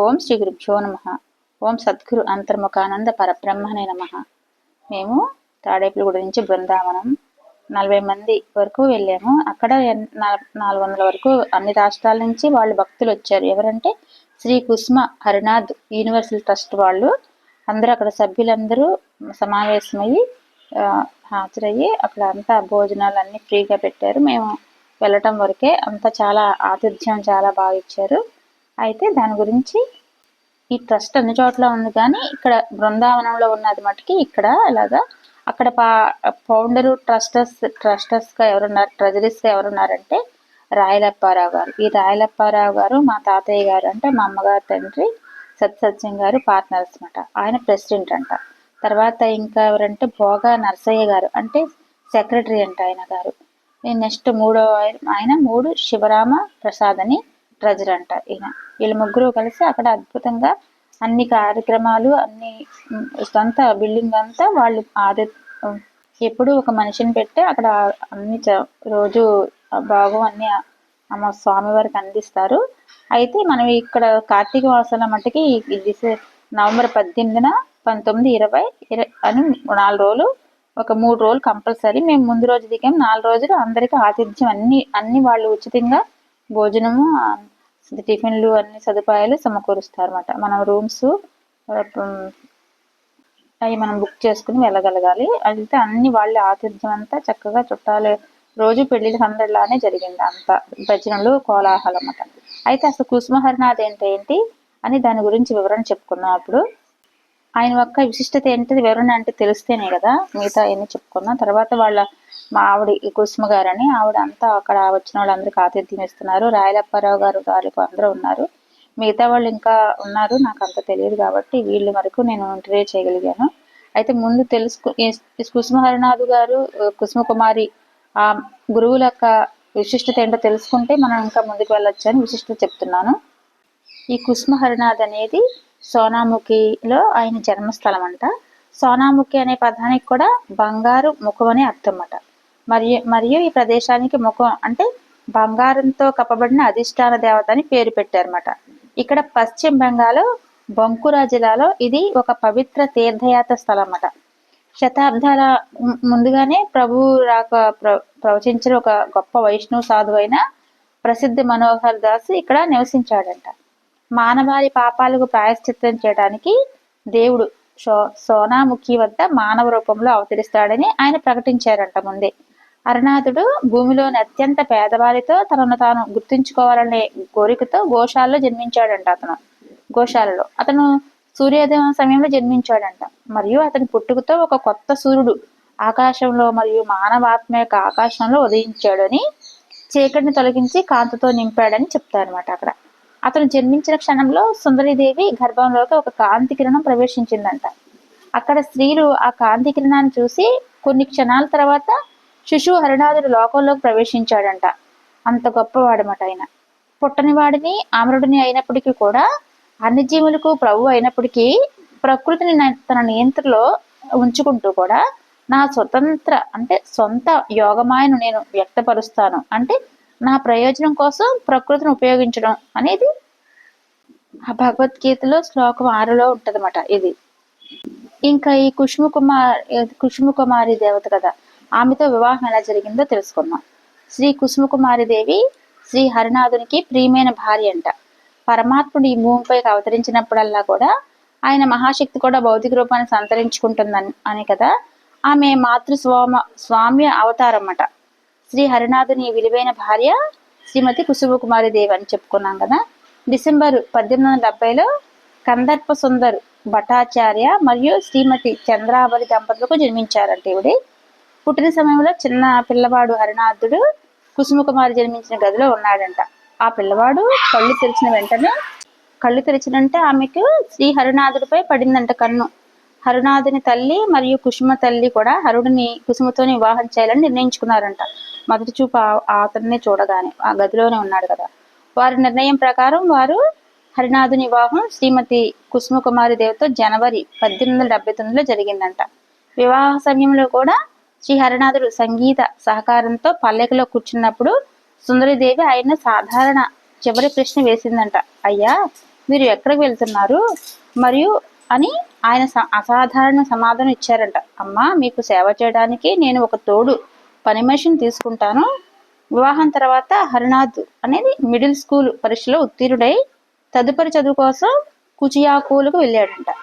ఓం శ్రీ గురుభ్యో నమ. ఓం సద్గురు అంతర్ముఖానంద పరబ్రహ్మనే నమ. మేము తాడేపులగూడ నుంచి బృందావనం నలభై మంది వరకు వెళ్ళాము. అక్కడ నాలుగు వందల వరకు అన్ని రాష్ట్రాల నుంచి వాళ్ళు భక్తులు వచ్చారు. ఎవరంటే శ్రీ కుస్మ హరినాథ్ యూనివర్సల్ ట్రస్ట్ వాళ్ళు. అందరూ అక్కడ సభ్యులందరూ సమావేశమయ్యి హాజరయ్యి అక్కడ అంతా భోజనాలు అన్నీ ఫ్రీగా పెట్టారు. మేము వెళ్ళటం వరకే అంతా చాలా ఆతిథ్యం చాలా బాగా ఇచ్చారు. అయితే దాని గురించి ఈ ట్రస్ట్ అన్ని చోట్ల ఉంది కానీ ఇక్కడ బృందావనంలో ఉన్నది మటుకి ఇక్కడ అలాగా అక్కడ పా ఫౌండరు ట్రస్టర్స్ ట్రస్టర్స్గా ఎవరున్నారు ట్రెజరీస్గా ఎవరున్నారంటే రాయలప్పారావు గారు. ఈ రాయలప్పారావు గారు మా తాతయ్య గారు అంటే మా అమ్మగారు తండ్రి సత్సత్యం గారు పార్ట్నర్స్ అనమాట ఆయన ప్రెసిడెంట్ అంట. తర్వాత ఇంకా ఎవరంటే భోగా నర్సయ్య గారు అంటే సెక్రటరీ అంట ఆయన గారు. నెక్స్ట్ మూడో ఆయన మూడు శివరామ ప్రసాద్ అని ట్రెజర్ అంట ఈయన వీళ్ళు ముగ్గురు కలిసి అక్కడ అద్భుతంగా అన్ని కార్యక్రమాలు అన్ని సొంత అంతా బిల్డింగ్ అంతా వాళ్ళు ఆది ఎప్పుడు ఒక మనిషిని పెట్టి అక్కడ అన్ని చ- రోజు భాగం అన్ని అమ్మ స్వామివారికి అందిస్తారు. అయితే మనం ఇక్కడ కార్తీక మాసంలో మట్టుకి నవంబర్ పద్దెనిమిదిన పంతొమ్మిది ఇరవై ఇరవై అని నాలుగు రోజులు ఒక మూడు రోజులు కంపల్సరీ. మేము ముందు రోజు దిగాం. నాలుగు రోజులు అందరికీ ఆతిథ్యం అన్ని అన్ని వాళ్ళు ఉచితంగా భోజనము టిఫిన్లు అన్ని సదుపాయాలు సమకూరుస్తారు అనమాట మనం రూమ్స్ అవి మనం బుక్ చేసుకుని వెళ్ళగలగాలి. అయితే అన్ని వాళ్ళ ఆతిథ్యం అంతా చక్కగా చుట్టాలు రోజు పెళ్ళిళ్ళ సందడిలానే జరిగింది అంత. భజనలు కోలాహలం అన్నమాట అయితే అసలు కుసుమహరినాథ్ అంటే ఏంటి? అని దాని గురించి వివరణ చెప్పుకున్నాం అప్పుడు. ఆయన యొక్క విశిష్టత ఏంటిది? వివరణ అంటే తెలిస్తేనే కదా మిగతా ఎన్ని చెప్పుకున్నాం. తర్వాత వాళ్ళ మా ఆవిడ ఈ కుసుమ గారని ఆవిడ అంతా అక్కడ వచ్చిన వాళ్ళందరికీ ఆతిథ్యం ఇస్తున్నారు రాయలప్పారావు గారు గారికి అందరూ ఉన్నారు. మిగతా వాళ్ళు ఇంకా ఉన్నారు నాకు అంత తెలియదు కాబట్టి వీళ్ళు వరకు నేను ఇంటర్వ్యూ చేయగలిగాను. అయితే ముందు తెలుసుకు ఈ- కుసుమ హరినాథ్ గారు కుసుమ కుమారి ఆ గురువుల యొక్క విశిష్టత ఏంటో తెలుసుకుంటే మనం ఇంకా ముందుకు వెళ్ళొచ్చు అని విశిష్టత చెప్తున్నాను. ఈ కుసుమ హరినాథ్ అనేది సోనాముఖిలో ఆయన జన్మస్థలం అంట సోనాముఖి అనే పదానికి కూడా బంగారు ముఖం అనే అర్థం అన్నమాట మరియు మరియు ఈ ప్రదేశానికి ముఖం అంటే బంగారంతో కప్పబడిన అధిష్టాన దేవత అని పేరు పెట్టారన్నమాట. ఇక్కడ పశ్చిమ బెంగాల్ బంకురా జిల్లాలో ఇది ఒక పవిత్ర తీర్థయాత్ర స్థలం అన్నమాట శతాబ్దాల ముందుగానే ప్రభు రాక ప్ర- ప్రవచించిన ఒక గొప్ప వైష్ణవ సాధువు అయిన ప్రసిద్ధ మనోహర్ దాస్ ఇక్కడ నివసించాడంట. మానవాళి పాపాలకు ప్రాయశ్చిత్తం చేయడానికి దేవుడు సో సోనాముఖి వద్ద మానవ రూపంలో అవతరిస్తాడని ఆయన ప్రకటించారంట ముందే. అరుణాథుడు భూమిలోని అత్యంత పేదవారితో తనను తాను గుర్తుంచుకోవాలనే కోరికతో గోశాలలో జన్మించాడంట అతను. గోశాలలో. అతను సూర్యోదయం సమయంలో జన్మించాడంట. మరియు అతని పుట్టుకతో ఒక కొత్త సూర్యుడు ఆకాశంలో మరియు మానవాత్మ యొక్క ఆకాశంలో ఉదయించాడని చీకటిని తొలగించి కాంతితో నింపాడని చెప్తారన్నమాట అక్కడ. అతను జన్మించిన క్షణంలో సుందరీదేవి గర్భంలోకి ఒక కాంతి కిరణం ప్రవేశించిందంట. అక్కడ స్త్రీలు ఆ కాంతి కిరణాన్ని చూసి కొన్ని క్షణాల తర్వాత శిశువు హరినాథుడు లోకంలోకి ప్రవేశించాడంట. అంత గొప్పవాడమాట ఆయన. పుట్టని వాడిని ఆమరుడిని అయినప్పటికీ కూడా అన్ని జీవులకు ప్రభు అయినప్పటికీ ప్రకృతిని తన నియంత్రణలో ఉంచుకుంటూ కూడా నా స్వతంత్ర అంటే సొంత యోగమాయను నేను వ్యక్తపరుస్తాను. అంటే నా ప్రయోజనం కోసం ప్రకృతిని ఉపయోగించడం అనేది ఆ భగవద్గీతలో శ్లోకం ఆరులో ఉంటదన్నమాట ఇది. ఇంకా ఈ కుష్మ కుమార్ కుష్మ కుమారి దేవత కదా ఆమెతో వివాహం ఎలా జరిగిందో తెలుసుకుందాం. శ్రీ కుసుమ కుమారి దేవి శ్రీ హరినాథునికి ప్రియమైన భార్య అంట. పరమాత్ముడు ఈ భూమిపైకి అవతరించినప్పుడల్లా కూడా ఆయన మహాశక్తి కూడా భౌతిక రూపాన్ని సంతరించుకుంటుందని అని కదా ఆమె మాతృ స్వామ స్వామ్య అవతారం అన్నమాట శ్రీ హరినాథుని విలువైన భార్య శ్రీమతి కుసుమ కుమారి దేవి అని చెప్పుకున్నాం కదా. డిసెంబర్ పద్దెనిమిది వందల డెబ్బైలో కందర్ప సుందర్ భట్టాచార్య మరియు శ్రీమతి చంద్రాబలి దంపతులకు జన్మించారంట ఈవిడి. పుట్టిన సమయంలో చిన్న పిల్లవాడు హరినాథుడు కుసుమకుమారి జన్మించిన గదిలో ఉన్నాడంట. ఆ పిల్లవాడు కళ్ళు తెరిచిన వెంటనే కళ్ళు తెరిచినంటే ఆమెకు శ్రీ హరినాథుడిపై పడిందంట కన్ను. హరినాథుని తల్లి మరియు కుసుమ తల్లి కూడా హరుడిని కుసుమతోని వివాహం చేయాలని నిర్ణయించుకున్నారంట. మొదటి చూపు ఆ- అతన్ని చూడగానే ఆ గదిలోనే ఉన్నాడు కదా. వారి నిర్ణయం ప్రకారం వారు హరినాథుని వివాహం శ్రీమతి కుసుమ కుమారి దేవితో జనవరి పద్దెనిమిది వందల డెబ్బై తొమ్మిదిలో జరిగిందంట. వివాహ సమయంలో కూడా శ్రీ హరినాథుడు సంగీత సహకారంతో పల్లెకలో కూర్చున్నప్పుడు సుందరిదేవి ఆయన సాధారణ చివరి ప్రశ్న వేసిందంట. అయ్యా మీరు ఎక్కడికి వెళ్తున్నారు? మరియు అని ఆయన స- అసాధారణ సమాధానం ఇచ్చారంట. అమ్మా మీకు సేవ చేయడానికి నేను ఒక తోడు పని మనిషిని తీసుకుంటాను. వివాహం తర్వాత హరినాథ్ అనేది మిడిల్ స్కూల్ పరీక్షలో ఉత్తీర్ణుడై తదుపరి చదువు కోసం కుచియాకూలకు వెళ్ళాడంట.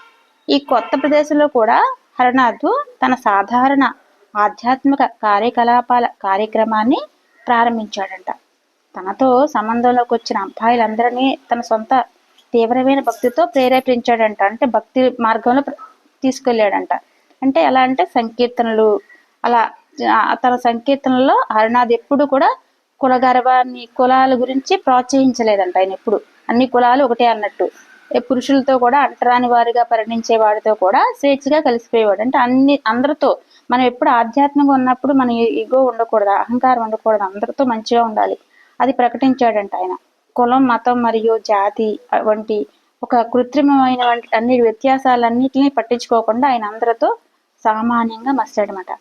ఈ కొత్త ప్రదేశంలో కూడా హరినాథ్ తన సాధారణ ఆధ్యాత్మిక కార్యకలాపాల కార్యక్రమాన్ని ప్రారంభించాడంట. తనతో సంబంధంలోకి వచ్చిన అబ్బాయిలందరినీ తన సొంత తీవ్రమైన భక్తితో ప్రేరేపించాడంట. అంటే భక్తి మార్గంలో తీసుకెళ్ళాడంట. అంటే ఎలా అంటే సంకీర్తనలు అలా తన సంకీర్తనలో హరినాథ్ ఎప్పుడు కూడా కుల గర్వాన్ని కులాల గురించి ప్రోత్సహించలేదంట ఆయన ఎప్పుడు. అన్ని కులాలు ఒకటే అన్నట్టు. పురుషులతో కూడా అంటరాని వారిగా పరిణించే వాడితో కూడా స్వేచ్ఛగా కలిసిపోయేవాడు. అంటే అన్ని అందరితో మనం ఎప్పుడు ఆధ్యాత్మికంగా ఉన్నప్పుడు మనం ఇగో ఉండకూడదు అహంకారం ఉండకూడదు అందరితో మంచిగా ఉండాలి. అది ప్రకటించాడంట ఆయన. కులం మతం మరియు జాతి వంటి ఒక కృత్రిమమైన అన్ని వ్యత్యాసాలన్నిటిని పట్టించుకోకుండా ఆయన అందరితో సామాన్యంగా మస్తాడనమాట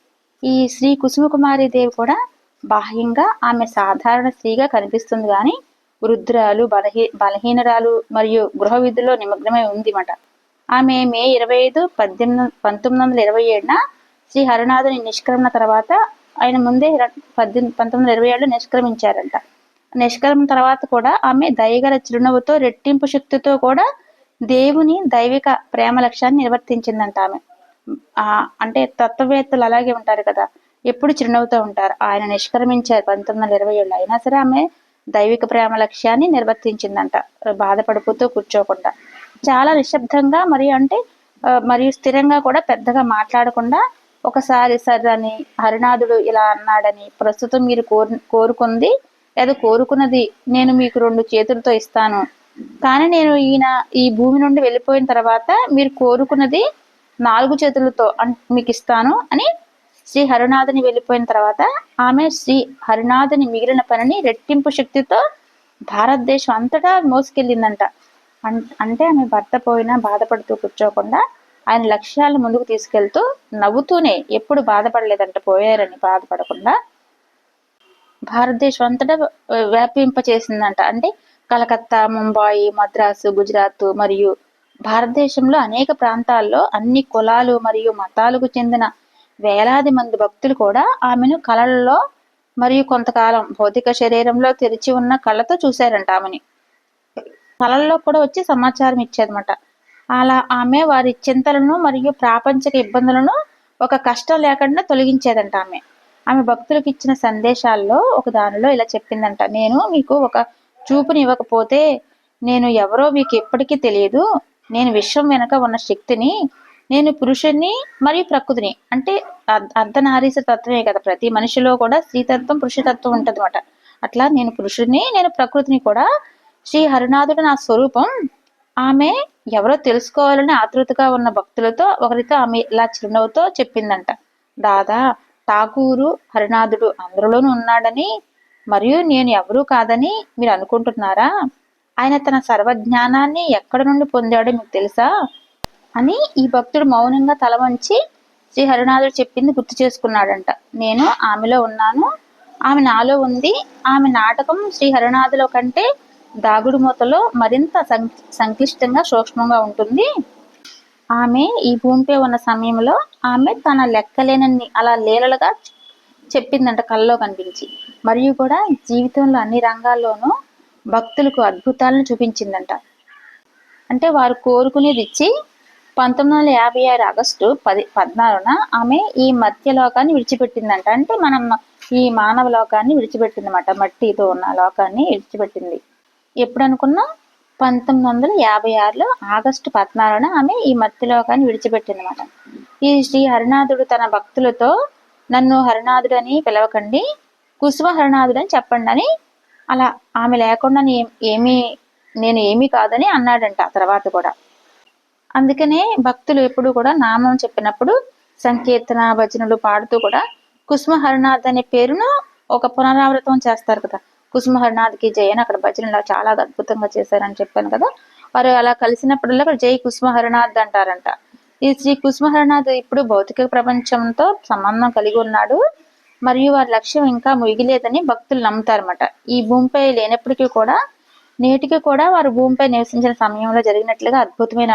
ఈ శ్రీ కుసుమకుమారి దేవి కూడా బాహ్యంగా ఆమె సాధారణ స్త్రీగా కనిపిస్తుంది కానీ వృద్ధురాలు బలహీ బలహీనరాలు మరియు గృహ విధుల్లో నిమగ్నమై ఉంది మాట ఆమె మే ఇరవై ఐదు పద్దెనిమిది పంతొమ్మిది వందల ఇరవై ఏడున శ్రీ హరినాథుని నిష్క్రమణ తర్వాత ఆయన ముందే పద్దెనిమిది పంతొమ్మిది వందల ఇరవై ఏడులో నిష్క్రమించారంట. నిష్క్రమణ తర్వాత కూడా ఆమె దయగల చిరునవ్వుతో రెట్టింపు శక్తితో కూడా దేవుని దైవిక ప్రేమ లక్ష్యాన్ని నిర్వర్తించిందంట ఆమె. అంటే తత్వవేత్తలు అలాగే ఉంటారు కదా. ఎప్పుడు చిరునవ్వుతో ఉంటారు. ఆయన నిష్క్రమించారు పంతొమ్మిది వందల ఇరవై ఏళ్ళు అయినా సరే ఆమె దైవిక ప్రేమ లక్ష్యాన్ని నిర్వర్తించిందంట. బాధపడిపోతూ కూర్చోకుండా. చాలా నిశ్శబ్దంగా మరియు అంటే మరియు స్థిరంగా కూడా పెద్దగా మాట్లాడకుండా ఒకసారి సర్ అని హరినాథుడు ఇలా అన్నాడని ప్రస్తుతం మీరు కోరు కోరుకుంది లేదా కోరుకున్నది. నేను మీకు రెండు చేతులతో ఇస్తాను. కానీ నేను ఈయన ఈ భూమి నుండి వెళ్ళిపోయిన తర్వాత మీరు కోరుకున్నది నాలుగు చేతులతో అన్- మీకు ఇస్తాను అని శ్రీ హరినాథుని వెళ్ళిపోయిన తర్వాత ఆమె శ్రీ హరినాథుని మిగిలిన పనిని రెట్టింపు శక్తితో భారతదేశం అంతటా మోసుకెళ్ళిందంట. అన్- అంటే ఆమె భర్త పోయినా బాధపడుతూ కూర్చోకుండా ఆయన లక్ష్యాలను ముందుకు తీసుకెళ్తూ నవ్వుతూనే ఎప్పుడు బాధపడలేదంట పోయారని బాధపడకుండా భారతదేశం అంతటా వ్యాపింప చేసిందంట అంటే కలకత్తా ముంబాయి మద్రాసు గుజరాత్ మరియు భారతదేశంలో అనేక ప్రాంతాల్లో అన్ని కులాలు మరియు మతాలకు చెందిన వేలాది మంది భక్తులు కూడా ఆమెను కళల్లో మరియు కొంతకాలం భౌతిక శరీరంలో తెరిచి ఉన్న కళ్ళతో చూశారంట ఆమెని. కళల్లో కూడా వచ్చి సమాచారం ఇచ్చేదన్నమాట. అలా ఆమె వారి చింతలను మరియు ప్రాపంచిక ఇబ్బందులను ఒక కష్టం లేకుండా తొలగించేదంట ఆమె. ఆమె భక్తులకు ఇచ్చిన సందేశాల్లో ఒక దానిలో ఇలా చెప్పిందంట. నేను మీకు ఒక చూపుని ఇవ్వకపోతే నేను ఎవరో మీకు ఎప్పటికీ తెలియదు. నేను విశ్వం వెనక ఉన్న శక్తిని నేను పురుషుణ్ణి మరియు ప్రకృతిని. అంటే అర్ధనారీస తత్వమే కదా ప్రతి మనిషిలో కూడా స్త్రీతత్వం పురుషతత్వం ఉంటది అట్లా నేను పురుషుడిని నేను ప్రకృతిని కూడా శ్రీ హరినాథుడు నా స్వరూపం. ఆమె ఎవరో తెలుసుకోవాలని ఆతృతగా ఉన్న భక్తులతో ఒకరితో ఆమె ఇలా చిరునవ్వుతో చెప్పిందంట. దాదా ఠాకూరు హరినాథుడు అందరిలోనూ ఉన్నాడని మరియు నేను ఎవరూ కాదని మీరు అనుకుంటున్నారా? ఆయన తన సర్వజ్ఞానాన్ని ఎక్కడ నుండి పొందాడో మీకు తెలుసా? అని ఈ భక్తుడు మౌనంగా తల వంచి శ్రీ హరినాథుడు చెప్పింది గుర్తు చేసుకున్నాడంట. నేను ఆమెలో ఉన్నాను ఆమె నాలో ఉంది ఆమె నాటకం శ్రీ హరినాథులో కంటే దాగుడు మూతలో మరింత సం- సంక్లిష్టంగా సూక్ష్మంగా ఉంటుంది. ఆమె ఈ భూమిపై ఉన్న సమయంలో ఆమె తన లెక్కలేనన్ని అలా లీలలుగా చెప్పిందంట కళ్ళలో కనిపించి. మరియు కూడా జీవితంలో అన్ని రంగాల్లోనూ భక్తులకు అద్భుతాలను చూపించిందంట. అంటే వారు కోరుకునేది ఇచ్చి పంతొమ్మిది వందల యాభై ఆరు ఆగస్టు పది పద్నాలుగున ఆమె ఈ మధ్య లోకాన్ని విడిచిపెట్టిందంట. అంటే మనం ఈ మానవ లోకాన్ని విడిచిపెట్టిందన్నమాట. మట్టితో ఉన్న లోకాన్ని విడిచిపెట్టింది. ఎప్పుడు అనుకున్నా పంతొమ్మిది వందల యాభై ఆరులో ఆగస్టు పద్నాలుగున ఆమె ఈ మత్తిలోకాన్ని విడిచిపెట్టింది విడిచిపెట్టిందన్నమాట. ఈ శ్రీ హరినాథుడు తన భక్తులతో నన్ను హరినాథుడు అని పిలవకండి కుసుమ హరినాథుడు అని చెప్పండి అని అలా ఆమె లేకుండా ఏమీ నేను ఏమీ కాదని అన్నాడంట ఆ తర్వాత కూడా. అందుకనే భక్తులు ఎప్పుడు కూడా నామం చెప్పినప్పుడు సంకీర్తన భజనలు పాడుతూ కూడా కుసుమ హరినాథ్ అనే పేరును ఒక పునరావృతం చేస్తారు కదా. కుసుమ హరినాథ్కి అని అక్కడ భజనలు చాలా అద్భుతంగా చేశారని చెప్పాను కదా. వారు అలా కలిసినప్పుడల్లా అక్కడ జై కుసుమహర్నాథ్ అంటారంట. ఈ శ్రీ కుసుమహరనాథ్ ఇప్పుడు భౌతిక ప్రపంచంతో సంబంధం కలిగి ఉన్నాడు. మరియు వారి లక్ష్యం ఇంకా ముగిలేదని భక్తులు నమ్ముతారన్నమాట. ఈ భూమిపై లేనప్పటికీ కూడా నేటికి కూడా వారు భూమిపై నివసించిన సమయంలో జరిగినట్లుగా అద్భుతమైన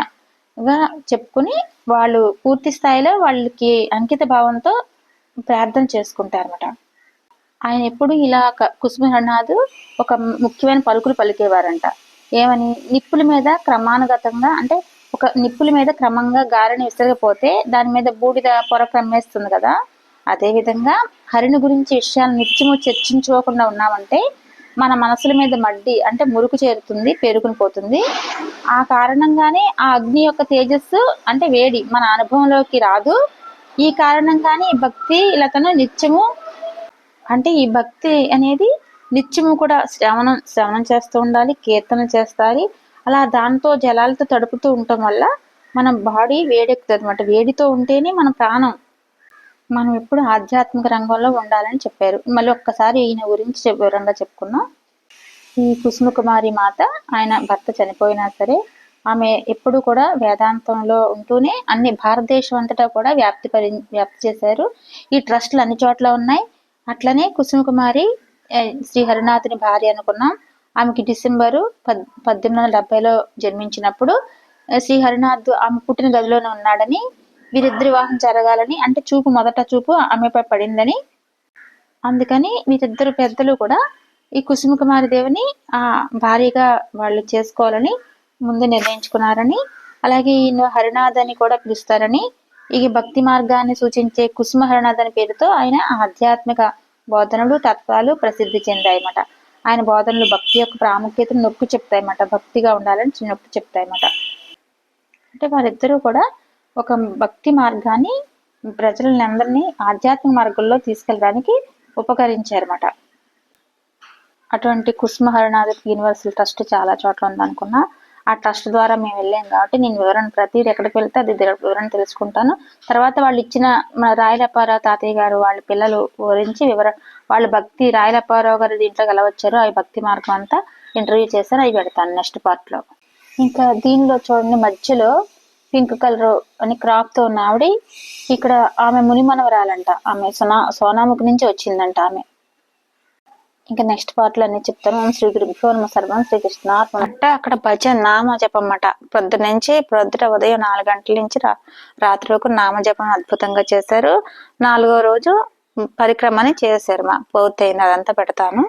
చెప్పుకుని వాళ్ళు పూర్తి స్థాయిలో వాళ్ళకి అంకిత భావంతో ప్రార్థన చేసుకుంటారన్నమాట. ఆయన ఎప్పుడు ఇలా క- కుసుమహనాథ్ ఒక ముఖ్యమైన పలుకులు పలికేవారంట. ఏమని? నిప్పుల మీద క్రమానుగతంగా అంటే ఒక నిప్పుల మీద క్రమంగా గాలిని విసరకపోతే దాని మీద బూడిద పొర క్రమేస్తుంది కదా. అదేవిధంగా హరిని గురించి విషయాలు నిత్యము చర్చించుకోకుండా ఉన్నామంటే మన మనసుల మీద మడ్డి అంటే మురుకు చేరుతుంది పేరుకుని పోతుంది. ఆ కారణంగానే ఆ అగ్ని యొక్క తేజస్సు అంటే వేడి మన అనుభవంలోకి రాదు. ఈ కారణంగానే ఈ భక్తి ఇలాతను నిత్యము అంటే ఈ భక్తి అనేది నిత్యము కూడా శ్రవణం శ్రవణం చేస్తూ ఉండాలి కీర్తన చేస్తారు. అలా దాంతో జలాలతో తడుపుతూ ఉండటం వల్ల మన బాడీ వేడెక్కుతుంది అనమాట వేడితో ఉంటేనే మన ప్రాణం మనం ఎప్పుడు ఆధ్యాత్మిక రంగంలో ఉండాలని చెప్పారు. మళ్ళీ ఒక్కసారి ఈయన గురించి వివరంగా చెప్పుకున్నాం ఈ కుసుమ కుమారి మాత ఆయన భర్త చనిపోయినా సరే ఆమె ఎప్పుడు కూడా వేదాంతంలో ఉంటూనే అన్ని భారతదేశం అంతటా కూడా వ్యాప్తి పరి వ్యాప్తి చేశారు. ఈ ట్రస్ట్లు అన్ని చోట్ల ఉన్నాయి. అట్లనే కుసుమ కుమారి శ్రీ హరినాథుని భార్య అనుకున్నాం. ఆమెకి డిసెంబరు పద్ పద్దెనిమిది వందల డెబ్బైలో జన్మించినప్పుడు శ్రీ హరినాథ్ ఆమె పుట్టిన గదిలోనే ఉన్నాడని వీరిద్దరి వివాహం జరగాలని అంటే చూపు మొదట చూపు ఆమెపై పడిందని. అందుకని వీరిద్దరు పెద్దలు కూడా ఈ కుసుమ కుమారి దేవిని ఆ భార్యగా వాళ్ళు చేసుకోవాలని ముందు నిర్ణయించుకున్నారని అలాగే ఈయన హరినాథ్ అని కూడా పిలుస్తారని ఈ భక్తి మార్గాన్ని సూచించే కుసుమ హరినాథ్ అనే పేరుతో ఆయన ఆధ్యాత్మిక బోధనలు తత్వాలు ప్రసిద్ధి చెందాయన్నమాట. ఆయన బోధనలు భక్తి యొక్క ప్రాముఖ్యతను నొక్కి చెప్తాయన్నమాట. భక్తిగా ఉండాలని నొక్కి చెప్తాయన్నమాట. అంటే వారిద్దరూ కూడా ఒక భక్తి మార్గాన్ని ప్రజలని అందరినీ ఆధ్యాత్మిక మార్గంలో తీసుకెళ్ళడానికి ఉపకరించారన్నమాట. అటువంటి కుసుమహరణాథ్ యూనివర్సల్ ట్రస్ట్ చాలా చోట్ల ఉందనుకున్నా ఆ ట్రస్ట్ ద్వారా మేము వెళ్ళాం కాబట్టి నేను వివరణ ప్రతిదీ ఎక్కడికి వెళ్తే అది వివరణ తెలుసుకుంటాను. తర్వాత వాళ్ళు ఇచ్చిన మన తాతయ్య గారు వాళ్ళ పిల్లలు గురించి వివర వాళ్ళ భక్తి రాయలపారావు గారు దీంట్లోకి ఎలా వచ్చారో ఆ భక్తి మార్గం అంతా ఇంటర్వ్యూ చేశారు. అవి పెడతాను నెక్స్ట్ పార్ట్లో. ఇంకా దీనిలో చూడండి మధ్యలో పింక్ కలర్ అని క్రాప్తో ఉన్న ఆవిడ ఇక్కడ ఆమె మునిమనవరాలంట. ఆమె సోనా సోనాముఖి నుంచి వచ్చిందంట ఆమె. ఇంకా నెక్స్ట్ పార్ట్లో అన్ని చెప్తాను. ఓం శ్రీ గురు నమ సర్వం శ్రీకృష్ణ అంటే అక్కడ భజన నామ జపం పొద్దు నుంచి ప్రొద్దుట ఉదయం నాలుగు గంటల నుంచి రా రాత్రి వరకు నామ జపం అద్భుతంగా చేశారు. నాలుగో రోజు పరిక్రమని చేశారు మా పూర్తయింది అదంతా పెడతాను.